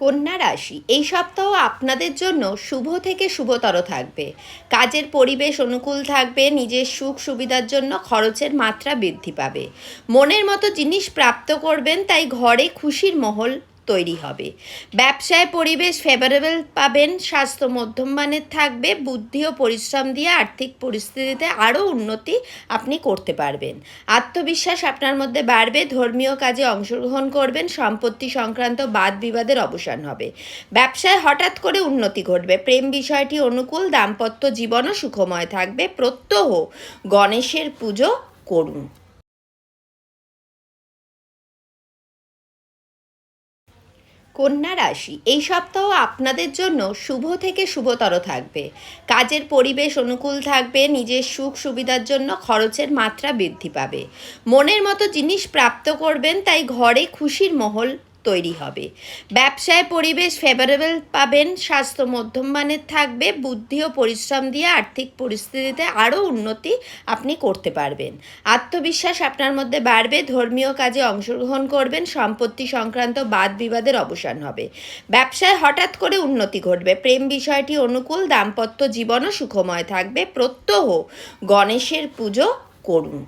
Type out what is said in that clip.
কন্যা রাশি, এই সপ্তাহ আপনাদের জন্য শুভ থেকে শুভতর থাকবে। কাজের পরিবেশ অনুকূল থাকবে, নিজের সুখ সুবিধার জন্য খরচের মাত্রা বৃদ্ধি পাবে। মনের মতো জিনিস প্রাপ্ত করবেন, তাই ঘরে খুশির মহল তৈরি হবে। ব্যবসায় পরিবেশ ফেভারেবল পাবেন, স্বাস্থ্য মধ্যম মানের থাকবে, বুদ্ধি ও পরিশ্রম দিয়ে আর্থিক পরিস্থিতিতে আরও উন্নতি আপনি করতে পারবেন। আত্মবিশ্বাস আপনার মধ্যে বাড়বে, ধর্মীয় কাজে অংশগ্রহণ করবেন, সম্পত্তি সংক্রান্ত বাদ বিবাদের অবসান হবে। ব্যবসায় হঠাৎ করে উন্নতি ঘটবে, প্রেম বিষয়টি অনুকূল, দাম্পত্য জীবনও সুখময় থাকবে। প্রত্যহ গণেশের পুজো করুন। কন্যা রাশি, এই সপ্তাহ আপনাদের জন্য শুভ থেকে শুভতর থাকবে। কাজের পরিবেশ অনুকূল থাকবে, নিজের সুখ সুবিধার জন্য খরচের মাত্রা বৃদ্ধি পাবে। মনের মতো জিনিস প্রাপ্ত করবেন, তাই ঘরে খুশির মহল তৈরি হবে। ব্যবসায় পরিবেশ ফেভারেবল পাবেন, স্বাস্থ্য মধ্যম মানের থাকবে, বুদ্ধি ও পরিশ্রম দিয়ে আর্থিক পরিস্থিতিতে আরও উন্নতি আপনি করতে পারবেন। আত্মবিশ্বাস আপনার মধ্যে বাড়বে, ধর্মীয় কাজে অংশগ্রহণ করবেন, সম্পত্তি সংক্রান্ত বাদ বিবাদের অবসান হবে। ব্যবসায় হঠাৎ করে উন্নতি ঘটবে, প্রেম বিষয়টি অনুকূল, দাম্পত্য জীবনও সুখময় থাকবে, প্রত্যহ গণেশের পুজো করুন।